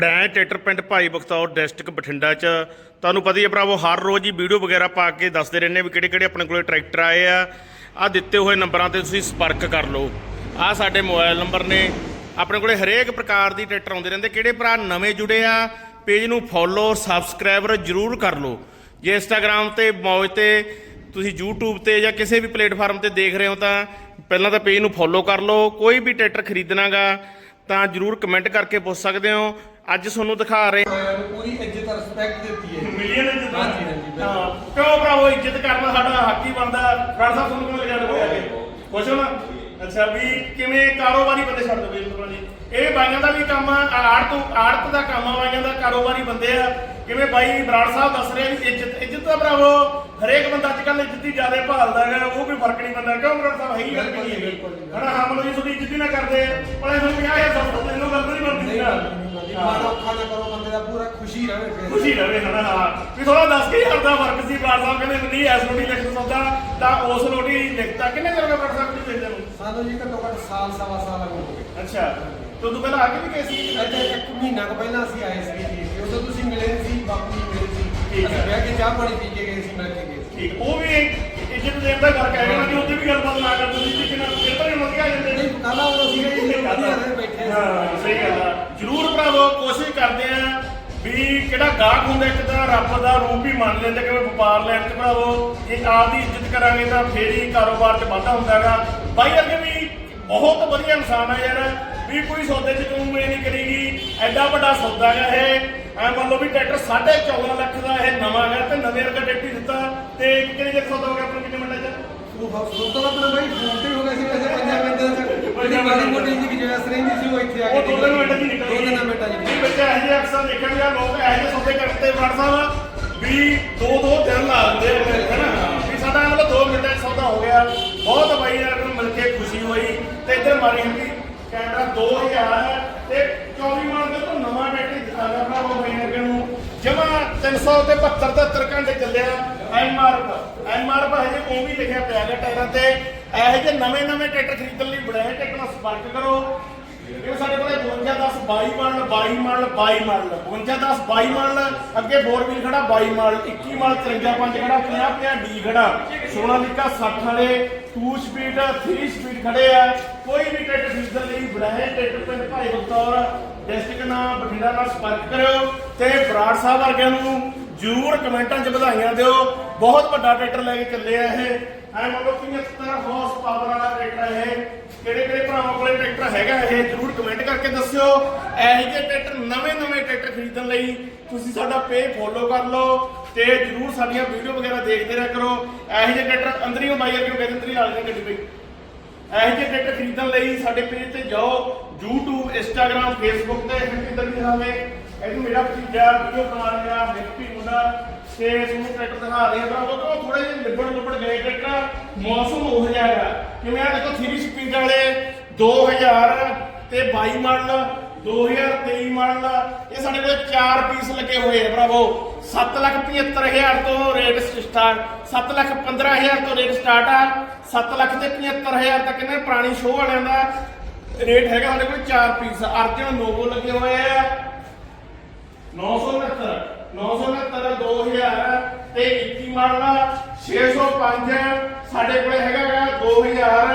ਬੜੈਂ tractor ਪਿੰਡ ਭਾਈ ਬਖਤੌਰ district Bathinda ਚ। ਤੁਹਾਨੂੰ ਪਤਾ ਹੀ ਹੈ ਭਰਾਵੋ, ਹਰ ਰੋਜ਼ ਹੀ ਵੀਡੀਓ ਵਗੈਰਾ ਪਾ ਕੇ ਦੱਸਦੇ ਰਹਿੰਦੇ ਵੀ ਕਿਹੜੇ ਕਿਹੜੇ ਆਪਣੇ ਕੋਲੇ ਟਰੈਕਟਰ ਆਏ ਆ। ਆ ਦਿੱਤੇ ਹੋਏ ਨੰਬਰਾਂ ਤੇ ਤੁਸੀਂ ਸੰਪਰਕ ਕਰ ਲਓ। ਆ ਸਾਡੇ ਮੋਬਾਈਲ ਨੰਬਰ ਨੇ। ਆਪਣੇ ਕੋਲੇ ਹਰੇਕ ਪ੍ਰਕਾਰ ਦੀ ਟਰੈਕਟਰ ਆਉਂਦੇ ਰਹਿੰਦੇ। ਕਿਹੜੇ ਭਰਾ ਨਵੇਂ ਜੁੜੇ ਆ, ਪੇਜ ਨੂੰ ਫੋਲੋ ਸਬਸਕ੍ਰਾਈਬਰ ਜਰੂਰ ਕਰ ਲਓ। ਜੇ ਇੰਸਟਾਗ੍ਰam ਤੇ, ਮੌਜ ਤੇ, ਤੁਸੀਂ YouTube ਤੇ ਜਾਂ ਕਿਸੇ ਵੀ ਪਲੇਟਫਾਰਮ ਤੇ ਦੇਖ ਰਹੇ ਹੋ ਤਾਂ ਪਹਿਲਾਂ ਤਾਂ ਪੇਜ ਨੂੰ ਫੋਲੋ ਕਰ ਲਓ। ਕੋਈ ਵੀ ਟਰੈਕਟਰ ਖਰੀਦਣਾਗਾ ਤਾਂ ਜਰੂਰ ਕਮੈਂਟ ਕਰਕੇ ਪੁੱਛ ਸਕਦੇ ਹੋ। ਅੱਜ ਤੁਹਾਨੂੰ ਦਿਖਾ ਰਹੇ ਨੂੰ ਪੂਰੀ ਇੱਜ਼ਤ ਰਿਸਪੈਕਟ ਦਿੱਤੀ ਹੈ। ਮਿਲੀਅਨ ਇੱਜ਼ਤ ਹਾਂਜੀ, ਹਾਂਜੀ, ਬਿਲਕੁਲ। ਹਾਂ ਕਿਉਂ ਭਰਾਵੋ ਇੱਜ਼ਤ ਕਰਨਾ ਸਾਡਾ ਹੱਕ ਹੀ ਬਣਦਾ ਰਾਣਾ ਸਾਹਿਬ ਤੁਹਾਨੂੰ ਕਿਵੇਂ ਲੱਗਿਆ ਹੋਇਆ ਕਿ? ਖੁਸ਼ ਹੋ ਨਾ। ਅੱਛਾ ਵੀ ਕਿਵੇਂ ਕਾਰੋਬਾਰੀ ਬੰਦੇ ਛੱਡ ਦੋ ਬਿਲਕੁਲ ਜੀ। ਇਹ ਬਾਈਆਂ ਦਾ ਵੀ ਕੰਮ ਆ ਆੜਤ ਆੜਤ ਦਾ ਕੰਮ ਆ ਬਾਈਆਂ ਦਾ ਕਾਰੋਬਾਰੀ ਬੰਦੇ ਆ। ਕਿਵੇਂ ਬਾਈ ਬਰਾੜ ਸਾਹਿਬ ਦੱਸ ਰਹੇ ਵੀ ਇੱਜ਼ਤ ਇੱਜ਼ਤ ਤਾਂ ਭਰਾਵੋ ਹਰੇਕ ਬੰਦਾ ਅੱਜ ਕੱਲ੍ਹ ਇੱਜ਼ਤ ਦੀ ਜ਼ਿਆਦਾ ਭਾਲਦਾ ਹੈਗਾ ਉਹ ਕੋਈ ਫ਼ਰਕ ਨਹੀਂ ਪੈਂਦਾ। ਕਿਉਂ ਬਰਾੜ ਸਾਹਿਬ ਹੈ ਹੀ ਗੱਲ ਨਹੀਂ ਹਨਾ ਹਾਂ ਮਤਲਬ ਜੀ। ਤੁਹਾਡੀ ਇੱਜ਼ਤ ਹੀ ਨਾ ਕਰਦੇ। ਭਲੇ ਤੁਹਾਨੂੰ 50000 ਸਭ ਤੋਂ ਤੈਨੂੰ ਗੱਲ ਨਹੀਂ ਬਣਦੀ ਸੀ ਨਾ ਮਾਨ ਔਖਾ ਨਾ ਕਰੋ ਬੰਦੇ ਦਾ ਪੂਰਾ ਖੁਸ਼ੀ ਰਹੇ ਫਿਰ ਖੁਸ਼ੀ ਰਵੇ ਹਨਾ? ਹਾਂ ਵੀ ਥੋੜਾ ਦੱਸ ਕੇ ਹਜ਼ਾਰ ਦਾ ਫ਼ਰਕ ਸੀ? ਬਰਾੜ ਸਾਹਿਬ ਕਹਿੰਦੇ ਨਹੀਂ ਐਸ ਨੋਟੀ ਲਿਖ ਸਕਦਾ ਤਾਂ ਉਸ ਨੋਟੀ ਲਿਖਤਾ। ਕਿੰਨੇ ਚਿਰ ਹੋ ਗਿਆ ਬਰਾੜ ਸਾਹਿਬ ਨੂੰ ਸਾਨੂੰ ਜੀ ਘੱਟੋ ਘੱਟ ਸਾਲ ਸਵਾ ਸਾਲ ਹੋ ਗਏ। ਅੱਛਾ। ਤੋਂ ਤੂੰ ਪਹਿਲਾਂ ਆ ਕੇ ਵੀ ਗਏ ਸੀ ਇੱਥੇ ਇੱਕ ਮਹੀਨਾ ਕੁ ਪਹਿਲਾਂ ਅਸੀਂ ਆਏ ਸੀ ਜੀ। ਉਦੋਂ ਤੁਸੀਂ ਮਿਲੇ ਨਹੀਂ ਸੀ ਬਾਪੂ ਜੀ ਮਿਲੇ ਸੀ। ਠੀਕ ਹੈ। ਅਸੀਂ ਬਹਿ ਕੇ ਚਾਹ ਪਾਣੀ ਪੀ ਕੇ ਗਏ ਸੀ ਮਿਲ ਕੇ ਗਏ ਸੀ। ਠੀਕ। ਉਹ ਵੀ ਇੱਜ਼ਤ ਦੇਣ ਦਾ ਫ਼ਰਕ ਹੈਗਾ ਨਾ ਕਿ ਉੱਥੇ ਵੀ ਗੱਲਬਾਤ ਨਾ ਕਰਦੇ ਸੀ ਕਿ ਕਿੰਨਾ ਫਿਰ ਤਾਂ ਆ ਜਾਂਦੇ। ਨਹੀਂ ਕੱਲ ਆਉਣਾ ਸੀਗਾ ਜੀ ਰਹੇ ਬੈਠੇ ਸੀ। ਹਾਂ ਸਹੀ ਗੱਲ ਆ। ਜਰੂਰ ਭਰਾਵੋ ਕੋਸ਼ਿਸ਼ ਕਰਦੇ ਆ ਵੀ ਕਿਹੜਾ ਗਾਹਕ ਹੁੰਦਾ ਇੱਕ ਤਾਂ ਰੱਬ ਦਾ ਰੂਪ ਹੀ ਮੰਨ ਲੈਂਦੇ ਕਿ ਵਪਾਰ ਲੈਣ ਚ ਭਰਾਵੋ। ਜੇ ਆਪ ਦੀ ਇੱਜ਼ਤ ਕਰਾਂਗੇ ਤਾਂ ਫੇਰ ਹੀ ਕਾਰੋਬਾਰ ਚ ਵਾਧਾ ਹੁੰਦਾ ਹੈਗਾ। ਬਾਈ ਅੱਗੇ ਵੀ ਬਹੁਤ ਵਧੀਆ ਇਨਸਾਨ ਆ ਯਾਰ। ਵੀ ਕੋਈ ਸੌਦੇ ਚ ਤੂੰ ਇਹ ਨਹੀਂ ਕਰੇਗੀ। ਐਡਾ ਵੱਡਾ ਸੌਦਾ ਹੈਗਾ ਇਹ। ਐ ਮੰਨ ਲਓ ਵੀ ਟਰੈਕਟਰ 14.5 ਲੱਖ ਦਾ ਇਹ ਨਵਾਂ ਹੈ ਤੇ ਨਵੇਂ ਵਰਗਾ ਟਰੈਕਟਰ ਹੀ ਦਿੱਤਾ। ਤੇ ਕਿੰਨੇ ਲੱਖ ਸੌਦਾ ਹੋ ਗਿਆ ਆਪਣਾ ਕਿੰਨੇ ਮਿੰਟਾਂ ਚ? ਉਹ ਤੋਂ ਬਾਅਦ ਬਾਈ ਫੋਨ ਤੇ ਹੋ ਗਿਆ ਸੀ ਵੈਸੇ ਪੰਜਾਂ ਮਿੰਟਾਂ ਤੱਕ ਬੜੀ ਮੋਟੀ ਜੀ ਜੈਸ ਰਹਿੰਦੀ ਸੀ ਉਹ ਇੱਥੇ ਆ ਕੇ ਉਹ ਦੋ ਇਹੋ ਜਿਹੇ ਅਕਸਰ ਲੋਕ ਇਹੋ ਜਿਹੇ ਸੌਦੇ ਕਰਦੇ ਵੜ ਸਾਹਿਬ ਵੀ ਦੋ ਦੋ ਦਿਨ ਲਾ ਦਿੰਦੇ ਆ, ਹੈਨਾ ਵੀ ਸਾਡਾ ਮਤਲਬ 2 ਮਿੰਟਾਂ 'ਚ ਸੌਦਾ ਹੋ ਗਿਆ। ਬਹੁਤ ਬਾਈ ਯਾਰ ਨੂੰ ਮਿਲ ਕੇ ਖੁਸ਼ੀ ਹੋਈ ਤੇ ਇੱਧਰ ਮਾਰੀ ਹੁੰਦੀ ਕੈਮਰਾ 2000 ਤੇ 24 ਮਾਰ ਤੋਂ ਨਵਾਂ ਬੈਟਰੀ ਦਿਖਾ ਗਿਆ ਆਪਣਾ ਉਹ ਬਾਈ ਨੂੰ। ਜਮਾ 300 ਤੇ 72 73 ਘੰਟੇ ਚੱਲਿਆ। ਐਮ ਆਰ ਐਮਆਰਐਫ ਹਜੇ ਉਹ ਵੀ ਲਿਖਿਆ ਪਿਆ ਹੈ ਟਾਇਰਾਂ ਤੇ। ਇਹੋ ਜਿਹੇ ਨਵੇਂ ਨਵੇਂ ਟਰੈਕਟਰ ਖਰੀਦਣ ਲਈ ਬਣਾਏ ਟਰੈਕਟਰ ਨਾਲ ਸੰਪਰਕ ਕਰੋ। ਇਹ ਸਾਡੇ ਕੋਲੇ 52 10 22 ਮਾਡਲ 22 ਮਾਡਲ 22 ਮਾਡਲ 52 10 22 ਮਾਡਲ ਅੱਗੇ ਬੋਰਵੀਲ ਖੜਾ 22 ਮਾਡਲ 21 ਮਾਡਲ 53 ਖੜਾ 50 50 ਡੀ ਖੜਾ। 16 ਲਿਕਾ 60 ਵਾਲੇ 2 ਸਪੀਡ 3 ਸਪੀਡ ਖੜੇ ਆ। ਕੋਈ ਵੀ ਟਰੈਕਟਰ ਖਰੀਦਣ ਲਈ ਬੜਾਏ ਟਰੈਕਟਰ ਪਿੰਡ ਭਾਈ ਬਖਤੌਰ ਡਿਸਟ੍ਰਿਕਟ ਨਾਲ ਬਠਿੰਡਾ ਨਾਲ ਸੰਪਰਕ ਕਰਿਓ ਤੇ ਬਰਾੜ ਸਾਹਿਬ ਵਰਗਿਆਂ ਨੂੰ ਜਰੂਰ ਕਮੈਂਟਾਂ 'ਚ ਵਧਾਈਆਂ ਦਿਓ। ਬਹੁਤ ਵੱਡਾ ਟਰੈਕਟਰ ਲੈ ਕੇ ਚੱਲੇ ਆ ਇਹ। ਐ ਮੰਨ ਲਓ 75 ਹਾਰਸ ਪਾਵਰ ਵਾਲਾ ਟਰੈਕਟਰ ਹੈ ਕਿਹੜੇ ਕਿਹੜੇ ਭਰਾਵਾਂ ਕੋਲੇ ਟਰੈਕਟਰ ਹੈਗਾ ਇਹ ਜਰੂਰ ਕਮੈਂਟ ਕਰਕੇ ਦੱਸਿਓ। ਇਹੋ ਜਿਹੇ ਟਰੈਕਟਰ, ਨਵੇਂ ਨਵੇਂ ਟਰੈਕਟਰ ਖਰੀਦਣ ਲਈ ਤੁਸੀਂ ਸਾਡਾ ਪੇਜ ਫੋਲੋ ਕਰ ਲਓ ਤੇ ਜਰੂਰ ਸਾਡੀਆਂ ਵੀਡੀਓ ਵਗੈਰਾ ਦੇਖਦੇ ਰਹਿ ਕਰੋ। ਇਹੋ ਜਿਹੇ ਟਰੈਕਟਰ ਅੰਦਰ ਹੀ ਬਾਈ ਅੱਗੇ ਕਹਿੰਦੇ ਅੰਦਰ ਹੀ ਗੱਡੀ ਪਈ ਇਹੋ ਜਿਹੇ ਟਰੈਕਟਰ ਖਰੀਦਣ ਲਈ ਸਾਡੇ ਪੇਜ ਤੇ ਜਾਓ, YouTube, Instagram, Facebook ਤੇ ਹਰਪਿੰਦਰ ਵੀ ਹਾਵੇ ਇਹਨੂੰ ਮੇਰਾ ਭਤੀਜਾ ਵੀਡੀਓ ਬਣਾ ਰਿਹਾ ਹੈਪੀ ਮੁੰਡਾ। ਤੇ ਤੁਹਾਨੂੰ ਟਰੈਕਟਰ ਦਿਖਾ ਰਹੇ ਆ ਪਰ ਉਹ ਤੋਂ ਥੋੜੇ ਜਿਹੇ ਲਿਬੜ ਲਿਬੜ ਗਏ ਟਰੈਕਟਰ, ਮੌਸਮ ਹੋ ਜਾਏਗਾ ਕਿਵੇਂ ਆ ਦੇਖੋ 3 ਸਪੀਡ ਵਾਲੇ 2000 ਤੇ 22 ਮਾਡਲ 2023 ਮਾਡਲ ਇਹ ਸਾਡੇ ਕੋਲ 4 ਪੀਸ ਲੱਗੇ ਹੋਏ ਆ ਭਰਾਵੋ। 775000 ਤੋਂ ਰੇਟ ਸਟਾਰਟ 715000 ਤੋਂ ਰੇਟ ਸਟਾਰਟ ਆ। 7 ਲੱਖ ਤੇ 75000 ਤੱਕ ਇਹਨਾਂ ਪੁਰਾਣੀ ਸ਼ੋਅ ਵਾਲਿਆਂ ਦਾ ਰੇਟ ਹੈਗਾ ਸਾਡੇ ਕੋਲ 4 ਪੀਸ ਅਰਜਨ ਨੋਵੋ ਲੱਗੇ ਹੋਏ ਆ। 969 969 2000 ਤੇ 21 ਮਾਡਲ 605 ਸਾਡੇ ਕੋਲੇ ਹੈਗਾ ਗਾ 2000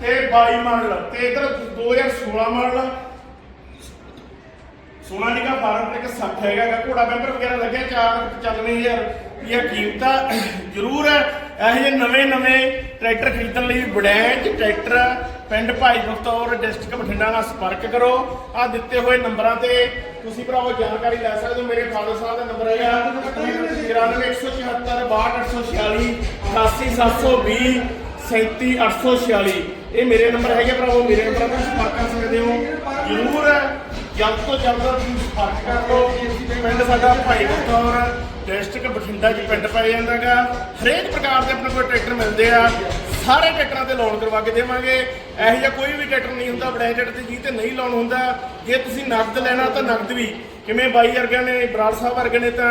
ਤੇ 22 ਮਾਡਲ ਤੇ ਇਧਰ 2016 ਮਾਡਲ ਸੋਨਾਲੀਕਾ ਫਾਰਮ ਟਰੈਕ 60 ਹੈਗਾ ਘੋੜਾ ਬੈਂਪਰ ਵਗੈਰਾ ਲੱਗਿਆ 495,000 ਇਹ ਕੀਮਤ। ਜ਼ਰੂਰ ਹੈ ਇਹੋ ਜਿਹੇ ਨਵੇਂ ਨਵੇਂ ਟਰੈਕਟਰ ਖਰੀਦਣ ਲਈ ਬੜੈਂਚ ਟਰੈਕਟਰ ਪਿੰਡ ਭਾਈ ਬਖਤੌਰ ਡਿਸਟ੍ਰਿਕਟ ਬਠਿੰਡਾ ਨਾਲ ਸੰਪਰਕ ਕਰੋ। ਆ ਦਿੱਤੇ ਹੋਏ ਨੰਬਰਾਂ ਤੇ ਤੁਸੀਂ ਭਰਾਵੋ ਜਾਣਕਾਰੀ ਲੈ ਸਕਦੇ ਹੋ। ਮੇਰੇ ਫਾਦਰ ਸਾਹਿਬ ਦਾ ਨੰਬਰ ਹੈਗਾ 99174 62846 88720 37846 ਇਹ ਮੇਰੇ ਨੰਬਰ ਹੈਗੇ ਭਰਾਵੋ, ਮੇਰੇ ਨੰਬਰ ਤੇ ਸੰਪਰਕ ਕਰ ਸਕਦੇ ਹੋ। ਜ਼ਰੂਰ ਜਲਦ ਤੋਂ ਜਲਦ ਤੁਸੀਂ ਸੰਪਰਕ ਕਰ ਲਓ ਪਿੰਡ ਸਾਡਾ ਭਾਈ ਬਖਤੌਰ ਡਿਸਟ੍ਰਿਕਟ ਬਠਿੰਡਾ ਚ ਪਿੰਡ ਪੈ ਜਾਂਦਾਗਾ। ਹਰੇਕ ਪ੍ਰਕਾਰ ਦੇ ਆਪਣੇ ਕੋਲ ਟਰੈਕਟਰ ਮਿਲਦੇ ਆ। ਸਾਰੇ ਟਰੈਕਟਰਾਂ ਤੇ ਲੋਨ ਕਰਵਾ ਕੇ ਦੇਵਾਂਗੇ। ਇਹੋ ਜਿਹਾ ਕੋਈ ਵੀ ਟਰੈਕਟਰ ਨਹੀਂ ਹੁੰਦਾ ਬੜੇ ਟਰੈਕਟਰ ਤੇ ਜੀ ਤੇ ਨਹੀਂ ਲੋਨ ਹੁੰਦਾ। ਜੇ ਤੁਸੀਂ ਨਕਦ ਲੈਣਾ ਤਾਂ ਨਕਦ ਵੀ। ਕਿਵੇਂ ਬਾਈ ਵਰਗਿਆਂ ਨੇ, ਬਰਾੜ ਸਾਹਿਬ ਵਰਗੇ ਨੇ ਤਾਂ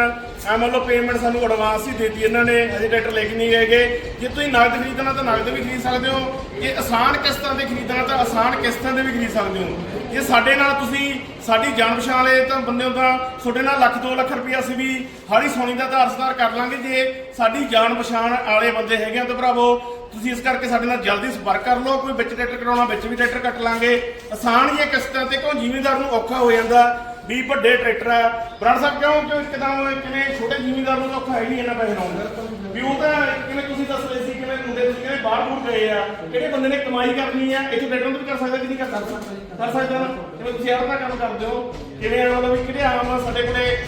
ਐ ਮੰਨ ਲਓ ਪੇਮੈਂਟ ਸਾਨੂੰ ਐਡਵਾਂਸ ਹੀ ਦੇਤੀ ਇਹਨਾਂ ਨੇ, ਅਜੇ ਟਰੈਕਟਰ ਲੈ ਕੇ ਨਹੀਂ ਹੈਗੇ। ਜੇ ਤੁਸੀਂ ਨਕਦ ਖਰੀਦਣਾ ਤਾਂ ਨਕਦ ਵੀ ਖਰੀਦ ਸਕਦੇ ਹੋ। ਜੇ ਆਸਾਨ ਕਿਸ਼ਤਾਂ ਤੇ ਖਰੀਦਣਾ ਤਾਂ ਆਸਾਨ ਕਿਸ਼ਤਾਂ ਤੇ ਵੀ ਖਰੀਦ ਸਕਦੇ ਹੋ। ਜੇ ਸਾਡੇ ਨਾਲ ਤੁਸੀਂ, ਸਾਡੀ ਜਾਣ ਪਛਾਣ ਵਾਲੇ ਤਾਂ ਬੰਦੇ ਹੋ ਤਾਂ ਤੁਹਾਡੇ ਨਾਲ ਲੱਖ 2 ਲੱਖ ਰੁਪਇਆ ਅਸੀਂ ਵੀ ਹਾੜੀ ਸੋਨੀ ਦਾ ਆਧਾਰ ਸੁਧਾਰ ਕਰ ਲਾਂਗੇ। ਜੇ ਸਾਡੀ ਜਾਣ ਪਛਾਣ ਵਾਲੇ ਬੰਦੇ ਹੈਗੇ ਆ ਤਾਂ ਭਰਾਵੋ ਤੁਸੀਂ ਇਸ ਕਰਕੇ ਸਾਡੇ ਨਾਲ ਜਲਦੀ ਸੰਪਰਕ ਕਰ ਲਓ, ਕੋਈ ਵਿੱਚ ਟਰੈਕਟਰ ਕਰਾਉਣਾ ਵਿੱਚ ਵੀ ਟਰੈਕਟਰ ਕੱਟ ਲਾਂਗੇ। ਆਸਾਨ ਹੀ ਕਿਸ਼ਤਾਂ ਤੇ, ਕਿਉਂ ਜ਼ਿਮੀਂਦਾਰ ਨੂੰ ਔਖਾ ਹੋ ਜਾਂਦਾ। ਵੀ ਵੱਡੇ ਟਰੈਕਟਰ ਆ। ਬਰਾੜ ਸਾਹਿਬ, ਕਿਉਂ ਕਿ ਇੱਕਦਮ ਕਿਵੇਂ ਛੋਟੇ ਜ਼ਿਮੀਂਦਾਰ ਨੂੰ ਤਾਂ ਔਖਾ ਹੈ ਨਹੀਂ ਇਹਨਾਂ ਪੈਸੇ ਲਾਉਣ ਵੀ ਉਹ ਤਾਂ ਕਿਵੇਂ ਤੁਸੀਂ ਦੱਸ ਰਹੇ ਸੀ, ਕਿਵੇਂ ਮੁੰਡੇ ਤੁਸੀਂ ਕਹਿੰਦੇ ਬਾਹਰ ਬੂਰ ਗਏ ਆ। ਕਿਹੜੇ ਬੰਦੇ ਨੇ ਕਮਾਈ ਕਰਨੀ ਆ, ਇੱਥੇ ਟਰੈਕਟਰ ਵੀ ਕਰ ਸਕਦਾ ਕਿ ਨਹੀਂ ਕਰ ਸਕਦਾ। ਕਰ ਸਕਦਾ ਨਾ। ਜਿਵੇਂ ਤੁਸੀਂ ਆਪਣਾ ਕੰਮ ਕਰਦੇ ਹੋ? ਕਿਵੇਂ ਮਤਲਬ ਵੀ ਕਿਹੜੇ ਆਮ ਆ ਸਾਡੇ ਕੋਲੇ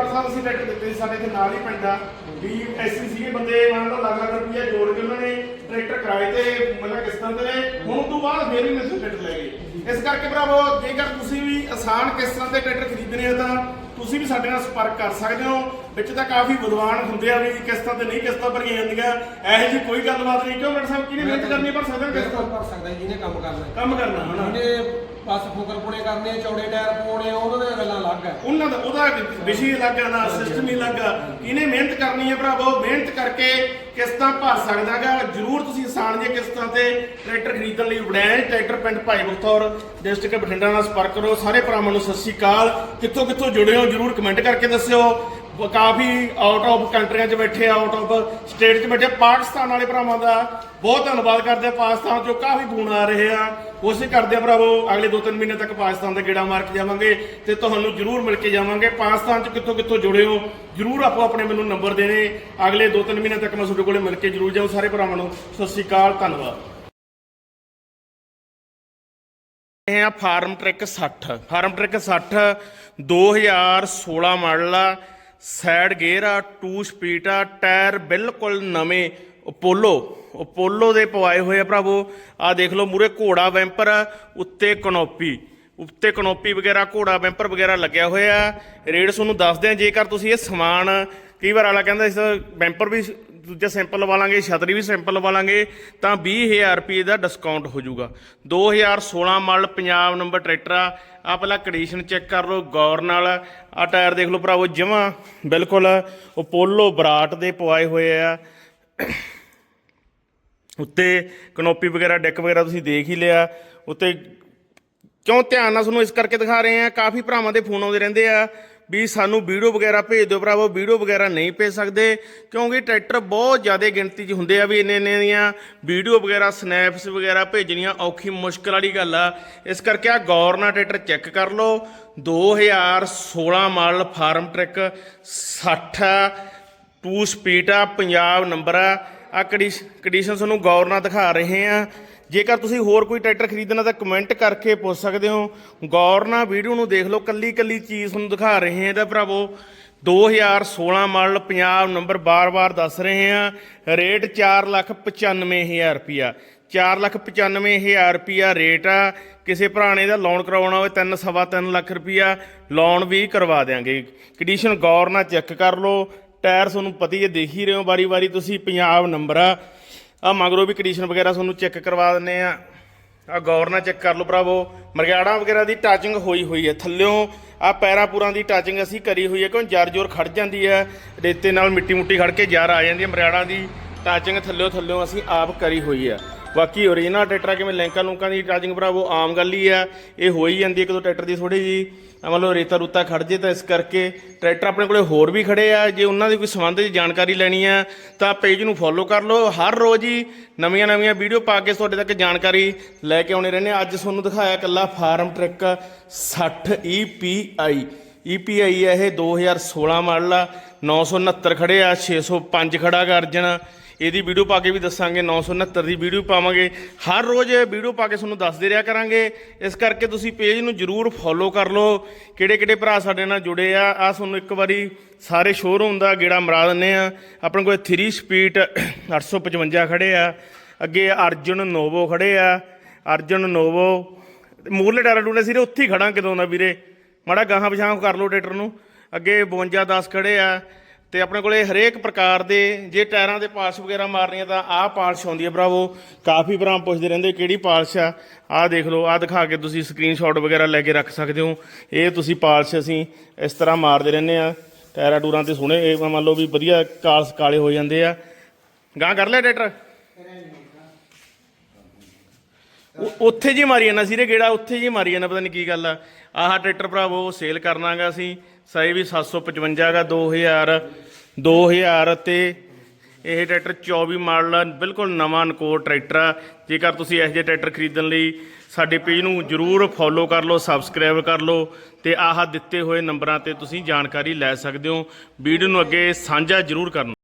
ਬਰਾੜ ਸਾਹਿਬ ਅਸੀਂ ਟਰੈਕਟਰ ਦਿੱਤੇ ਸੀ ਸਾਡੇ ਇੱਥੇ ਨਾਲ ਹੀ ਪੈਂਦਾ ਵੀ ਐਸੀ ਸੀਗੇ ਬੰਦੇ ਮੰਨ ਲਓ ਲੱਖ ਲੱਖ ਰੁਪਈਆ ਜੋੜ ਕੇ ਉਹਨਾਂ ਨੇ ਟਰੈਕਟਰ ਕਿਰਾਏ ਤੇ ਮਤਲਬ ਕਿਸ਼ਤਾਂ ਤੇ ਲਏ ਹੁਣ ਤੋਂ ਬਾਅਦ ਫੇਰ ਵੀ ਮੈਸੇਜ ਟਰੈਕਟਰ ਲੈ ਗਏ। ਇਸ ਕਰਕੇ ਭਰਾਵੋ ਜੇਕਰ ਤੁਸੀਂ ਵੀ ਆਸਾਨ ਕਿਸ਼ਤਾਂ ਤੇ ਟਰੈਕਟਰ ਖਰੀਦਣੇ ਆ ਤਾਂ ਤੁਸੀਂ ਵੀ ਸਾਡੇ ਨਾਲ ਸੰਪਰਕ ਕਰ ਸਕਦੇ ਹੋ। ਵਿੱਚ ਤਾਂ ਕਾਫੀ ਵਿਦਵਾਨ ਹੁੰਦੇ ਆ ਵੀ ਕਿਸ਼ਤਾਂ ਤੇ ਨਹੀਂ ਕਿਸ਼ਤਾਂ ਭਰੀਆਂ ਜਾਂਦੀਆਂ। ਇਹੋ ਜਿਹੀ ਕੋਈ ਗੱਲਬਾਤ ਨਹੀਂ। ਕਿਉਂ ਡਾਕਟਰ ਸਾਹਿਬ ਕਿਹਨੇ ਮਿਹਨਤ ਕਰਨੀ ਪਰ ਸਕਦਾ ਕਿਸ਼ਤਾਂ ਕਰ ਸਕਦਾ ਜੀ, ਜਿਹਨੇ ਕੰਮ ਕਰਨਾ। ਕੰਮ ਕਰਨਾ ਹਨਾ? ਜਿਹਨੇ ਬਸ ਫੁਕਰ ਕਰਨੇ ਆ, ਚੌੜੇ ਟਾਇਰ ਪਾਉਣੇ ਆ, ਉਹਨਾਂ ਦੀਆਂ ਗੱਲਾਂ ਅਲੱਗ ਆ। ਉਹਨਾਂ ਦਾ ਉਹਦਾ ਵਿਸ਼ੇ ਅਲੱਗ ਆ ਨਾ ਸਿਸਟਮ ਹੀ ਅਲੱਗ ਆ। ਇਹਨੇ ਮਿਹਨਤ ਕਰਨੀ ਹੈ ਭਰਾਵੋ? ਮਿਹਨਤ ਕਰਕੇ ਕਿਸ਼ਤਾਂ ਭਰ ਸਕਦਾਗਾ ਜਰੂਰ ਤੁਸੀਂ ਆਸਾਨ ਦੀਆਂ ਕਿਸ਼ਤਾਂ ਤੇ ਟਰੈਕਟਰ ਖਰੀਦਣ ਲਈ ਵੜੈਣ ਟਰੈਕਟਰ ਪਿੰਡ ਭਾਈ ਬਖਤੌਰ ਡਿਸਟ੍ਰਿਕਟ ਬਠਿੰਡਾ ਨਾਲ ਸੰਪਰਕ ਕਰੋ। ਸਾਰੇ ਭਰਾਵਾਂ ਨੂੰ ਸਤਿ ਸ਼੍ਰੀ ਅਕਾਲ। ਕਿੱਥੋਂ ਕਿੱਥੋਂ ਜੁੜੇ ਹੋ? ਜਰੂਰ ਕਮੈਂਟ ਕਰਕੇ ਦੱਸਿਓ। ਕਾਫੀ ਆਊਟ ਆਫ ਕੰਟਰੀਆਂ 'ਚ ਬੈਠੇ ਆਊਟ ਆਫ ਸਟੇਟ 'ਚ ਬੈਠੇ ਪਾਕਿਸਤਾਨ ਵਾਲੇ ਭਰਾਵਾਂ ਦਾ ਬਹੁਤ ਧੰਨਵਾਦ ਕਰਦੇ ਆ। ਪਾਕਿਸਤਾਨ 'ਚੋਂ ਕਾਫੀ ਫੋਨ ਆ ਰਹੇ ਆ। ਕੋਸ਼ਿਸ਼ ਕਰਦੇ ਆ ਭਰਾਵੋ, ਅਗਲੇ 2-3 ਮਹੀਨੇ ਤੱਕ ਪਾਕਿਸਤਾਨ ਦਾ ਗੇੜਾ ਮਾਰ ਕੇ ਜਾਵਾਂਗੇ ਤੇ ਤੁਹਾਨੂੰ ਜਰੂਰ ਮਿਲ ਕੇ ਜਾਵਾਂਗੇ। ਪਾਕਿਸਤਾਨ 'ਚ ਕਿੱਥੋਂ ਕਿੱਥੋਂ ਜੁੜੇ ਹੋ, ਜਰੂਰ ਆਪੋ ਆਪਣੇ ਮੈਨੂੰ ਨੰਬਰ ਦੇਣੇ। ਅਗਲੇ 2-3 ਮਹੀਨੇ ਤੱਕ ਮੈਂ ਤੁਹਾਡੇ ਕੋਲੇ ਮਿਲ ਕੇ ਜਰੂਰ ਜਾਊਂ। ਸਾਰੇ ਭਰਾਵਾਂ ਨੂੰ ਸਤਿ ਸ਼੍ਰੀ ਅਕਾਲ, ਧੰਨਵਾਦ। ਇਹ ਆ Farmtrac 60 Farmtrac 60 2016 model ਆ। ਸਾਈਡ ਗੇਅਰ ਆ ਟੂ ਸਪੀਡ ਆ, ਟਾਇਰ ਬਿਲਕੁਲ ਨਵੇਂ ਅਪੋਲੋ ਅਪੋਲੋ ਦੇ ਪਵਾਏ ਹੋਏ ਆ ਭਰਾਵੋ। ਆ ਦੇਖ ਲਓ ਮੂਰੇ ਘੋੜਾ ਵੈਂਪਰ ਆ, ਉੱਤੇ ਕਨੋਪੀ। ਉੱਤੇ ਕਨੋਪੀ ਵਗੈਰਾ, ਘੋੜਾ ਵੈਂਪਰ ਵਗੈਰਾ ਲੱਗਿਆ ਹੋਇਆ। ਰੇਟ ਤੁਹਾਨੂੰ ਦੱਸਦੇ ਆ, ਜੇਕਰ ਤੁਸੀਂ ਇਹ ਸਮਾਨ, ਕਈ ਵਾਰ ਆਲਾ ਕਹਿੰਦਾ ਇਸ ਵੈਂਪਰ ਵੀ ਦੂਜਾ ਸੈਂਪਲ ਲਵਾ ਲਾਂਗੇ ਛਤਰੀ ਵੀ ਸੈਂਪਲ ਲਵਾ ਲਾਂਗੇ ਤਾਂ 20000 ਰੁਪਏ ਦਾ ਡਿਸਕਾਊਂਟ ਹੋ ਜਾਊਗਾ। 2016 ਮਾਡਲ ਪੰਜਾਬ ਨੰਬਰ ਟਰੈਕਟਰ ਆ। ਆ ਪਹਿਲਾਂ ਕੰਡੀਸ਼ਨ ਚੈੱਕ ਕਰ ਲਓ, ਗੌਰ ਨਾਲ। ਆ ਟਾਇਰ ਦੇਖ ਲਓ ਭਰਾਵੋ, ਜਮਾਂ ਬਿਲਕੁਲ ਅਪੋਲੋ ਬਰਾਟ ਦੇ ਪਵਾਏ ਹੋਏ ਆ। ਉੱਤੇ ਕਨੋਪੀ ਵਗੈਰਾ ਡੈਕ ਵਗੈਰਾ ਤੁਸੀਂ ਦੇਖ ਹੀ ਲਿਆ। ਉੱਤੇ ਕਿਉਂ ਧਿਆਨ ਨਾਲ ਤੁਹਾਨੂੰ ਇਸ ਕਰਕੇ ਦਿਖਾ ਰਹੇ ਆ, ਕਾਫੀ ਭਰਾਵਾਂ ਦੇ ਫੋਨ ਆਉਂਦੇ ਰਹਿੰਦੇ ਆ। ਵੀ ਸਾਨੂੰ ਵੀਡੀਓ ਵਗੈਰਾ ਭੇਜ ਦਿਓ ਭਰਾਵੋ, ਵੀਡੀਓ ਵਗੈਰਾ ਨਹੀਂ ਭੇਜ ਸਕਦੇ, ਕਿਉਂਕਿ ਟਰੈਕਟਰ ਬਹੁਤ ਜ਼ਿਆਦਾ ਗਿਣਤੀ 'ਚ ਹੁੰਦੇ ਆ ਵੀ ਇੰਨੇ ਇੰਨੇ ਦੀਆਂ ਵੀਡੀਓ ਵਗੈਰਾ, ਸਨੈਪਸ ਵਗੈਰਾ ਭੇਜਣੀਆਂ ਔਖੀ ਮੁਸ਼ਕਲ ਵਾਲੀ ਗੱਲ ਆ। ਇਸ ਕਰਕੇ ਆ ਗੌਰ ਨਾਲ ਟਰੈਕਟਰ ਚੈੱਕ ਕਰ ਲਓ। 2016 model Farmtrac 60 two speed ਆ, ਪੰਜਾਬ ਨੰਬਰ ਆ। ਆ ਕੰਡੀਸ਼ਨ ਤੁਹਾਨੂੰ ਗੌਰ ਨਾਲ ਦਿਖਾ ਰਹੇ ਆ। ਜੇਕਰ ਤੁਸੀਂ ਹੋਰ ਕੋਈ ਟਰੈਕਟਰ ਖਰੀਦਣਾ ਤਾਂ ਕਮੈਂਟ ਕਰਕੇ ਪੁੱਛ ਸਕਦੇ ਹੋ। ਗੌਰ ਨਾਲ ਵੀਡੀਓ ਨੂੰ ਦੇਖ ਲਓ ਕੱਲੀ ਕੱਲੀ ਚੀਜ਼ ਤੁਹਾਨੂੰ ਦਿਖਾ ਰਹੇ ਆ ਇਹਦਾ ਭਰਾਵੋ। 2016 ਮਾਡਲ ਪੰਜਾਬ ਨੰਬਰ ਬਾਰ-ਬਾਰ ਦੱਸ ਰਹੇ ਹਾਂ। ਰੇਟ 495000 ਰੁਪਿਆ 495000 ਰੁਪਿਆ ਰੇਟ ਆ। ਕਿਸੇ ਭਰਾ ਨੇ ਦਾ ਲੋਨ ਕਰਵਾਉਣਾ ਹੋਵੇ 3 ਸਵਾ 3 ਲੱਖ ਰੁਪਿਆ ਲੋਨ ਵੀ ਕਰਵਾ ਦੇਾਂਗੇ ਕੰਡੀਸ਼ਨ ਗੌਰ ਨਾਲ ਚੈੱਕ ਕਰ ਲਓ। ਟਾਇਰ ਤੁਹਾਨੂੰ ਪਤੀ ਜੇ ਦੇਖ ਹੀ ਰਹੇ ਹੋ ਵਾਰੀ-ਵਾਰੀ ਤੁਸੀਂ, ਪੰਜਾਬ ਨੰਬਰ ਆ। ਆ ਮਗਰੋਂ ਵੀ ਕੰਡੀਸ਼ਨ ਵਗੈਰਾ ਤੁਹਾਨੂੰ ਚੈੱਕ ਕਰਵਾ ਦਿੰਨੇ ਆ ਆ ਗੌਰ ਨਾਲ ਚੈੱਕ ਕਰ ਲਓ ਭਰਾਵੋ। ਮਰਗਾੜਾ ਵਗੈਰਾ ਦੀ ਟਾਚਿੰਗ ਹੋਈ ਹੋਈ ਹੈ। ਥੱਲਿਓਂ ਆ ਪੈਰਾਂ ਪੂਰਾਂ ਦੀ ਟਾਚਿੰਗ ਅਸੀਂ ਕਰੀ ਹੋਈ ਹੈ ਕਿਉਂ? ਜਰ ਜੋਰ ਖੜ ਜਾਂਦੀ ਹੈ। ਰੇਤੇ ਨਾਲ ਮਿੱਟੀ ਮੁੱਟੀ ਖੜ ਕੇ ਜਰ ਆ ਜਾਂਦੀ ਹੈ। ਮਰਗਾੜਾ ਦੀ ਟਾਚਿੰਗ ਥੱਲਿਓਂ ਥੱਲਿਓਂ ਅਸੀਂ ਆਪ ਕਰੀ ਹੋਈ ਹੈ। ਬਾਕੀ ਓਰੀਜਨਲ ਟਰੈਕਟਰ ਕਿਵੇਂ ਲੈਂਕਾਂ ਲੂੰਕਾਂ ਦੀ ਟਾਚਿੰਗ ਭਰਾਵੋ, ਆਮ ਗੱਲ ਹੀ ਆ ਇਹ ਹੋ ਹੀ ਜਾਂਦੀ ਹੈ ਇੱਕ ਦੋ ਟਰੈਕਟਰ ਦੀ ਥੋੜੀ ਜੀ ਮੰਨ ਰੇਤਾ ਰੂਤਾ ਖੜ ਜੇ ਤਾਂ ਇਸ ਕਰਕੇ ਟਰੈਕਟਰ ਆਪਣੇ ਕੋਲੇ ਹੋਰ ਵੀ ਖੜੇ ਆ। ਜੇ ਉਹਨਾਂ ਦੀ ਕੋਈ ਸੰਬੰਧ ਦੀ ਜਾਣਕਾਰੀ ਲੈਣੀ ਆ, ਤਾਂ ਪੇਜ ਨੂੰ ਫੋਲੋ ਕਰ ਲਓ। ਹਰ ਰੋਜ਼ ਹੀ ਨਵੀਆਂ ਨਵੀਆਂ ਵੀਡੀਓ ਪਾ ਕੇ ਤੁਹਾਡੇ ਤੱਕ ਜਾਣਕਾਰੀ ਲੈ ਕੇ ਆਉਣੇ ਰਹਿੰਦੇ ਅੱਜ ਤੁਹਾਨੂੰ ਦਿਖਾਇਆ ਕੱਲਾ ਫਾਰਮ ਟਰੈਕ 60 EPI EPI ਹੈ ਇਹ 2016 ਮਾਡਲ ਆ। 969 ਖੜੇ ਆ 605 ਖੜਾ ਗਾ ਅਰਜਨ। ਇਹਦੀ ਵੀਡੀਓ ਪਾ ਕੇ ਵੀ ਦੱਸਾਂਗੇ 969 ਦੀ ਵੀਡੀਓ ਪਾਵਾਂਗੇ। ਹਰ ਰੋਜ਼ ਵੀਡੀਓ ਪਾ ਕੇ ਤੁਹਾਨੂੰ ਦੱਸਦੇ ਰਿਹਾ ਕਰਾਂਗੇ। ਇਸ ਕਰਕੇ ਤੁਸੀਂ ਪੇਜ ਨੂੰ ਜਰੂਰ ਫੋਲੋ ਕਰ ਲਓ। ਕਿਹੜੇ ਕਿਹੜੇ ਭਰਾ ਸਾਡੇ ਨਾਲ ਜੁੜੇ ਆ ਆ ਤੁਹਾਨੂੰ ਇੱਕ ਵਾਰੀ ਸਾਰੇ ਸ਼ੋਰੂਮ ਦਾ ਗੇੜਾ ਮਰਾ ਦਿੰਨੇ ਆ। ਆਪਣੇ ਕੋਲ 3 ਸਪੀਡ 855 ਖੜੇ ਆ। ਅੱਗੇ ਅਰਜੁਨ ਨੋਵੋ ਖੜੇ ਆ। ਅਰਜੁਨ ਨੋਵੋ, ਮੂਰਲੇ ਟਾਇਰ ਟੂਨੇ ਸਿਰੇ ਉੱਥੇ ਹੀ ਖੜਾ ਕਿਦੋਂ ਦਾ ਵੀਰੇ? ਮਾੜਾ ਗਾਹਾਂ ਪਛਾਂ ਕਰ ਲਓ ਟਰੈਕਟਰ ਨੂੰ। ਅੱਗੇ 52 10 ਖੜੇ ਆ। ਤੇ ਆਪਣੇ ਕੋਲੇ ਹਰੇਕ ਪ੍ਰਕਾਰ ਦੇ, ਜੇ ਟਾਇਰਾਂ ਦੇ ਪਾਲਿਸ਼ ਵਗੈਰਾ ਮਾਰਨੀਆਂ ਤਾਂ ਆਹ ਪਾਲਸ਼ ਆਉਂਦੀ ਹੈ ਭਰਾਵੋ। ਕਾਫੀ ਭਰਾ ਪੁੱਛਦੇ ਰਹਿੰਦੇ ਕਿਹੜੀ ਪਾਲਸ਼ ਆ। ਆਹ ਦੇਖ ਲਓ, ਆਹ ਦਿਖਾ ਕੇ ਤੁਸੀਂ ਸਕਰੀਨਸ਼ਾਟ ਵਗੈਰਾ ਲੈ ਕੇ ਰੱਖ ਸਕਦੇ ਹੋ। ਇਹ ਤੁਸੀਂ ਪਾਲਸ਼ ਅਸੀਂ ਇਸ ਤਰ੍ਹਾਂ ਮਾਰਦੇ ਰਹਿੰਦੇ ਆ ਟਾਇਰਾਂ ਟੂਰਾਂ ਤੇ ਸੋਹਣੇ, ਇਹ ਮੰਨ ਲਓ ਵੀ ਵਧੀਆ ਕਾਲਸ ਕਾਲੇ ਹੋ ਜਾਂਦੇ ਆ। ਗਾਂ ਕਰ ਲਿਆ ਟਰੈਕਟਰ? ਉੱਥੇ ਜੀ ਮਾਰੀ ਜਾਂਦਾ, ਸੀਰੇ ਗੇੜਾ ਉੱਥੇ ਜੀ ਮਾਰੀ ਜਾਂਦਾ, ਪਤਾ ਨਹੀਂ ਕੀ ਗੱਲ ਆ। ਆਹ ਟਰੈਕਟਰ ਭਰਾਵੋ ਸੇਲ ਕਰਨਾਗਾ ਅਸੀਂ। ਸਾਈ ਵੀ 755 ਗਾ 2000 2000 ਤੇ ਇਹ ਟਰੈਕਟਰ 24 ਮਾਡਲ ਬਿਲਕੁਲ ਨਵਾਂ ਨਕੋਰ ਟਰੈਕਟਰ ਆ। ਜੇਕਰ ਤੁਸੀਂ ਇਹੋ ਜਿਹੇ ਟਰੈਕਟਰ ਖਰੀਦਣ ਲਈ ਸਾਡੇ ਪੇਜ ਨੂੰ ਜਰੂਰ ਫੋਲੋ ਕਰ ਲਓ ਸਬਸਕ੍ਰਾਈਬ ਕਰ ਲਓ ਤੇ ਆਹ ਦਿੱਤੇ ਹੋਏ ਨੰਬਰਾਂ ਤੇ ਤੁਸੀਂ ਜਾਣਕਾਰੀ ਲੈ ਸਕਦੇ ਹੋ। ਵੀਡੀਓ ਨੂੰ ਅੱਗੇ ਸਾਂਝਾ ਜਰੂਰ ਕਰਨਾ।